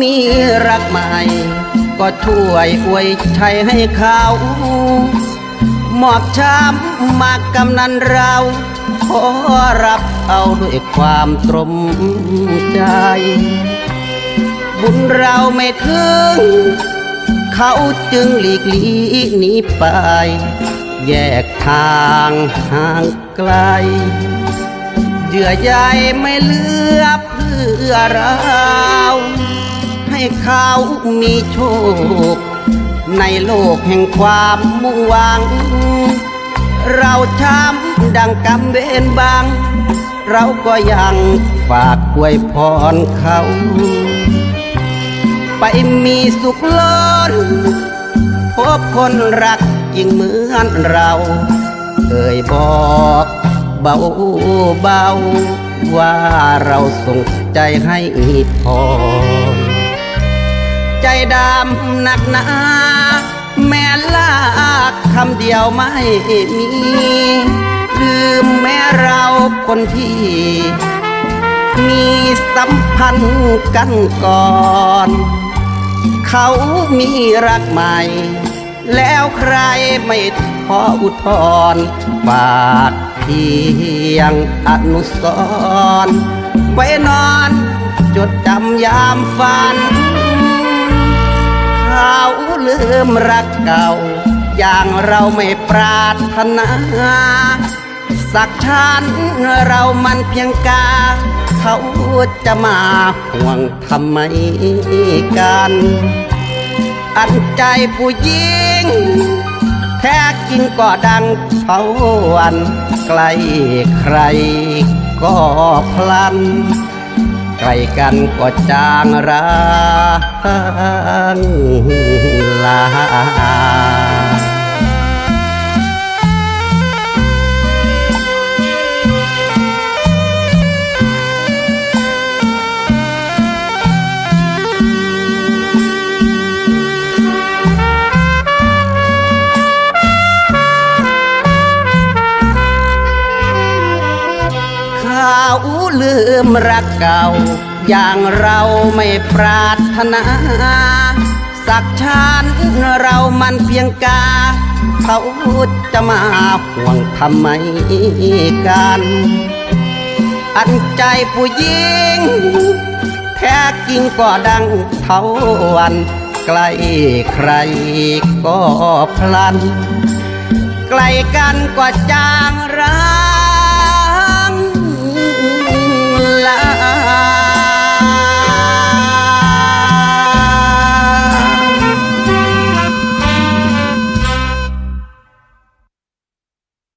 มีรักใหม่ ก็ช่วยอวยชัยให้เขาหมอบช้ำมากกำนันเราขอรับเอาด้วยความตรมใจ บุญเราไม่ถึง เขาจึงหลีกลีหนีไป แยกทางห่างไกล เยื่อใยไม่เลือเพื่อเรา ให้เขามีโชค ในโลกแห่งความมุ่งหวัง เราช้ำดังกำเบนบาง เราก็ยังฝากอวยพรเขา ไปมีสุขล้นพบคนรักยิ่งเหมือนเราเอ่ยบอกเบาเบาว่าเราส่งใจให้พอ ใจดำหนักหนา แม่ลากคำเดียวไม่มีลืมแม่เราคนที่ มีสัมพันธ์กันก่อน เขามีรักใหม่ แล้วใครไม่พออุทธรณ์ฝากเพียงอนุสรไว้นอน จดจำยามฝัน ลืมรักเก่า อย่างเราไม่ปรารถนาสักชันเรามันเพียงกา เขาจะมาห่วงทำไมกัน อันใจผู้หญิง แท้จริงก็ดังเท่าวันใกล้ใครก็พลัน ใกล้กันก็จางร้างลาเขา ลืมรักเก่า อย่างเราไม่ปรารถนา สักชาติเรามันเพียงกา เขาจะมาห่วงทำไมกัน อันใจผู้หญิง แท้จริงก็ดังเท่าวันใกล้ใครก็พลันใกล้กันก็จางร้างลา